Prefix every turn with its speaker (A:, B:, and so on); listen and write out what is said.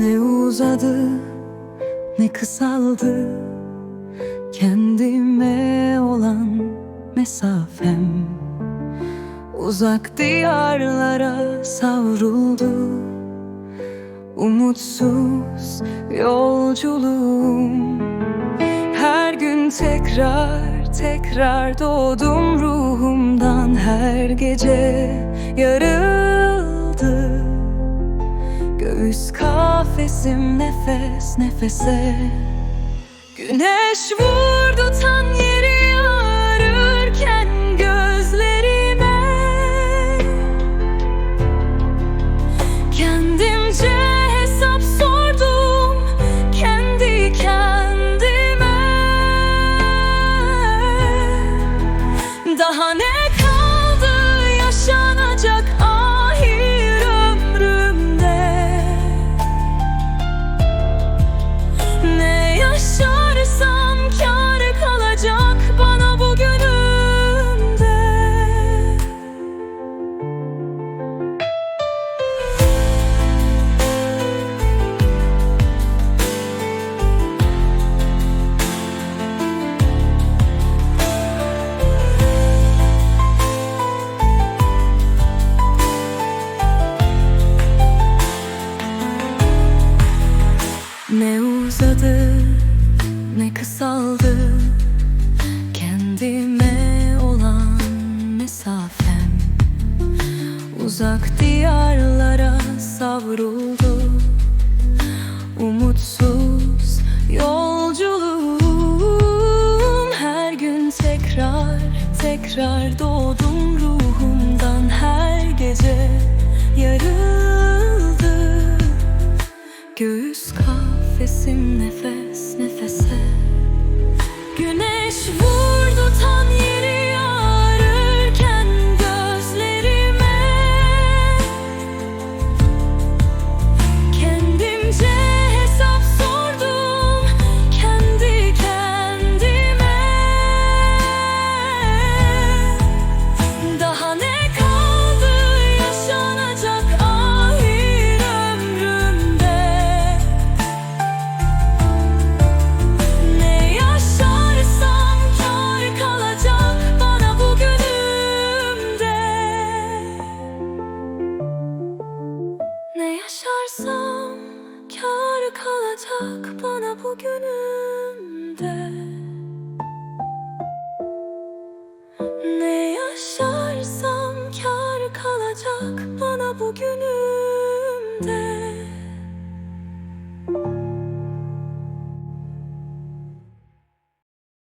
A: Ne uzadı ne kısaldı. Kendime olan mesafem. Uzak diyarlara savruldu. Umutsuz yolculuğum. Her gün tekrar tekrar doğdum ruhumdan. Her gece yarıldı kafesim nefes nefese. Güneş vurdu tan yeri ağrırken gözlerime. Kendimce hesap sordum kendi kendime. Daha ne Ne uzadı ne kısaldı? Kendime olan mesafem. Uzak diyarlara savruldu. Umutsuz yolculuğum. Her gün tekrar tekrar doğdum kafesim nefes nefese bugünümde Ne yaşarsam kâr kalacak bana bugünümde